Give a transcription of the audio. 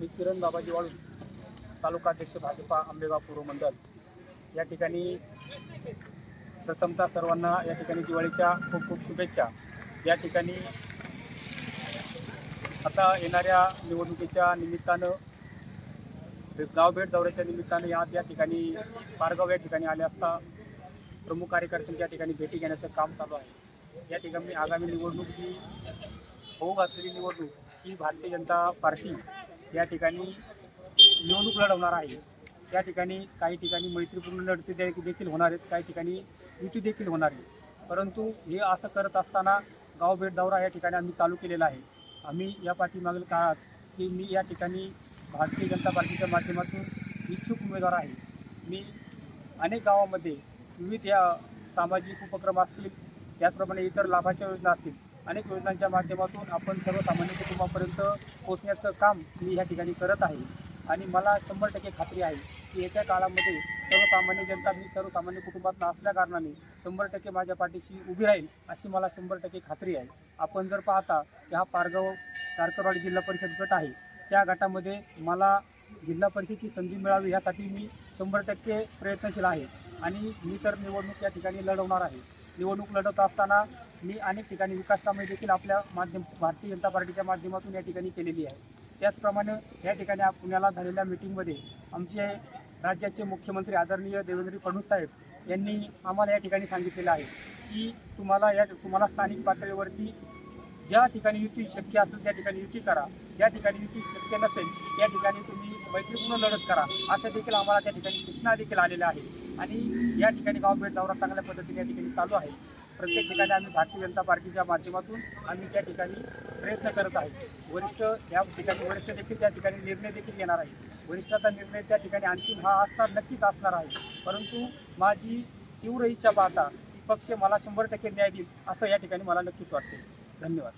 मी किरण बाबाजी वाळू तालुका अध्यक्ष भाजपा आंबेगाव पूर्व मंडळ या ठिकाणी प्रथमतः सर्वांना या ठिकाणी दिवाळीच्या खूप खूप शुभेच्छा. या ठिकाणी आता येणाऱ्या निवडणुकीच्या निमित्तानं गावभेट दौऱ्याच्या निमित्तानं या या ठिकाणी पारगाव या ठिकाणी आले असता प्रमुख कार्यकर्त्यांच्या ठिकाणी भेटी घेण्याचं काम चालू आहे. या ठिकाणी आगामी निवडणूक ही होऊ घातलेली निवडणूक ही भारतीय जनता पार्टी या ठिकाणी निवडणूक लढवणार आहे. त्या ठिकाणी काही ठिकाणी मैत्रीपूर्ण लढती दे- देखील होणार आहेत काही ठिकाणी युती देखील होणार आहे. परंतु हे असं करत असताना गाव भेट दौरा या ठिकाणी आम्ही चालू केलेला आहे. आम्ही या पाठीमागील काळात की मी या ठिकाणी भारतीय जनता पार्टीच्या माध्यमातून इच्छुक उमेदवार आहे. मी अनेक गावामध्ये विविध या सामाजिक उपक्रम असतील त्याचप्रमाणे इतर लाभाच्या योजना असतील अनेक योजनांच्या माध्यमातून आपण सर्वसामान्य कुटुंबापर्यंत पोहोचण्याचं काम मी ह्या ठिकाणी करत आहे. आणि मला शंभर टक्के खात्री आहे की येत्या काळामध्ये सर्वसामान्य जनता मी सर्वसामान्य कुटुंबात असल्या कारणाने शंभर टक्के माझ्या पाठीशी उभी राहील अशी मला शंभर टक्के खात्री आहे. आपण जर पाहता की हा पारगाव तारकरवाडी जिल्हा परिषद गट आहे त्या गटामध्ये मला जिल्हा परिषदेची संधी मिळावी यासाठी मी शंभर टक्के प्रयत्नशील आहे. आणि मी तर निवडणूक या ठिकाणी लढवणार आहे. निवडणूक लढवत असताना मी अनेक ठिकाणी विकास कामे देखील आपल्या माध्यम भारतीय जनता पार्टीच्या माध्यमातून या ठिकाणी केलेली आहे. त्याचप्रमाणे या ठिकाणी पुण्याला झालेल्या मिटिंगमध्ये आमचे राज्याचे मुख्यमंत्री आदरणीय देवेंद्र फडणवीस साहेब यांनी आम्हाला या ठिकाणी सांगितलेलं आहे की तुम्हाला या तुम्हाला स्थानिक पातळीवरती ज्या ठिकाणी युती शक्य असेल त्या ठिकाणी युती करा. ज्या ठिकाणी युती शक्य नसेल त्या ठिकाणी तुम्ही मैत्रीपूर्ण लढत करा. अशा देखील आम्हाला त्या ठिकाणी सूचना देखील आलेल्या आहेत. आणि या ठिकाणी गाव दौरा चांगल्या पद्धतीने या ठिकाणी चालू आहे. प्रत्येक ठिकाणी आम्ही भारतीय जनता पार्टीच्या माध्यमातून आम्ही त्या ठिकाणी प्रयत्न करत आहे. वरिष्ठ या ठिकाणी वरिष्ठ देखील त्या ठिकाणी निर्णय देखील घेणार आहे. वरिष्ठाचा निर्णय त्या ठिकाणी अंतिम हा असणार नक्कीच असणार आहे. परंतु माझी तीव्र इच्छा पाहता पक्ष मला शंभर टक्के न्याय देईल असं या ठिकाणी मला नक्कीच वाटते धन्यवाद.